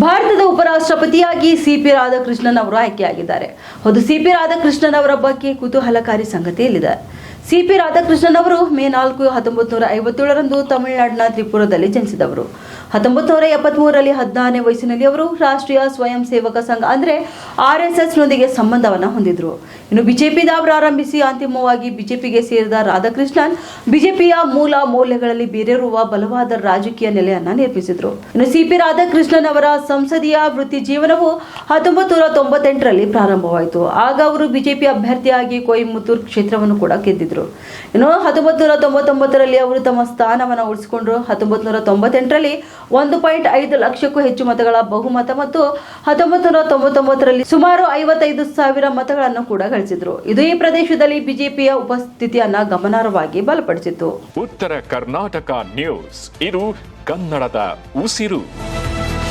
ಭಾರತದ ಉಪರಾಷ್ಟ್ರಪತಿಯಾಗಿ ಸಿಪಿ ರಾಧಾಕೃಷ್ಣನ್ ಅವರು ಆಯ್ಕೆಯಾಗಿದ್ದಾರೆ. ಹೌದು, ಸಿಪಿ ರಾಧಾಕೃಷ್ಣನ್ ಅವರ ಬಗ್ಗೆ ಕುತೂಹಲಕಾರಿ ಸಂಗತಿಯಲ್ಲಿದೆ. ಸಿಪಿ ರಾಧಾಕೃಷ್ಣನ್ ಅವರು ಮೇ ನಾಲ್ಕು ಹತ್ತೊಂಬತ್ತು ನೂರ ಐವತ್ತೇಳರಂದು ತಮಿಳುನಾಡಿನ ತ್ರಿಪುರದಲ್ಲಿ ಜನಿಸಿದವರು. ಹತ್ತೊಂಬತ್ತು ನೂರ ಎಪ್ಪತ್ಮೂರರಲ್ಲಿ ಹದಿನಾರನೇ ವಯಸ್ಸಿನಲ್ಲಿ ಅವರು ರಾಷ್ಟ್ರೀಯ ಸ್ವಯಂ ಸೇವಕ ಸಂಘ, ಅಂದರೆ ಆರ್ ಎಸ್ ಎಸ್ನೊಂದಿಗೆ ಸಂಬಂಧವನ್ನು ಹೊಂದಿದ್ರು. ಇನ್ನು ಬಿಜೆಪಿದ ಪ್ರಾರಂಭಿಸಿ ಅಂತಿಮವಾಗಿ ಬಿಜೆಪಿಗೆ ಸೇರಿದ ರಾಧಾಕೃಷ್ಣನ್ ಬಿಜೆಪಿಯ ಮೂಲ ಮೌಲ್ಯಗಳಲ್ಲಿ ಬೇರೆರುವ ಬಲವಾದ ರಾಜಕೀಯ ನೆಲೆಯನ್ನು ನಿರ್ಮಿಸಿದ್ರು. ಇನ್ನು ಸಿಪಿ ರಾಧಾಕೃಷ್ಣನ್ ಅವರ ಸಂಸದೀಯ ವೃತ್ತಿ ಜೀವನವು ಹತ್ತೊಂಬತ್ತು ನೂರ ತೊಂಬತ್ತೆಂಟರಲ್ಲಿ ಪ್ರಾರಂಭವಾಯಿತು. ಆಗ ಅವರು ಬಿಜೆಪಿ ಅಭ್ಯರ್ಥಿಯಾಗಿ ಕೊಯಮತ್ತೂರು ಕ್ಷೇತ್ರವನ್ನು ಕೂಡ ಗೆದ್ದಿದ್ರು. ಇನ್ನು ಹತ್ತೊಂಬತ್ತು ನೂರ ತೊಂಬತ್ತೊಂಬತ್ತರಲ್ಲಿ ಅವರು ತಮ್ಮ ಸ್ಥಾನವನ್ನು ಉಳಿಸಿಕೊಂಡ್ರು. ಹತ್ತೊಂಬತ್ತು ನೂರ ತೊಂಬತ್ತೆಂಟರಲ್ಲಿ ಒಂದು ಪಾಯಿಂಟ್ ಐದು ಲಕ್ಷಕ್ಕೂ ಹೆಚ್ಚು ಮತಗಳ ಬಹುಮತ ಮತ್ತು ಹತ್ತೊಂಬತ್ತು ನೂರ ತೊಂಬತ್ತೊಂಬತ್ತರಲ್ಲಿ ಸುಮಾರು ಐವತ್ತೈದು ಸಾವಿರ ಮತಗಳನ್ನು ಕೂಡ ಗಳಿಸಿದ್ರು. ಇದು ಈ ಪ್ರದೇಶದಲ್ಲಿ ಬಿಜೆಪಿಯ ಉಪಸ್ಥಿತಿಯನ್ನ ಗಮನಾರ್ಹವಾಗಿ ಬಲಪಡಿಸಿತು ಉತ್ತರ ಕರ್ನಾಟಕ ನ್ಯೂಸ್. ಇದು ಕನ್ನಡದ ಉಸಿರು.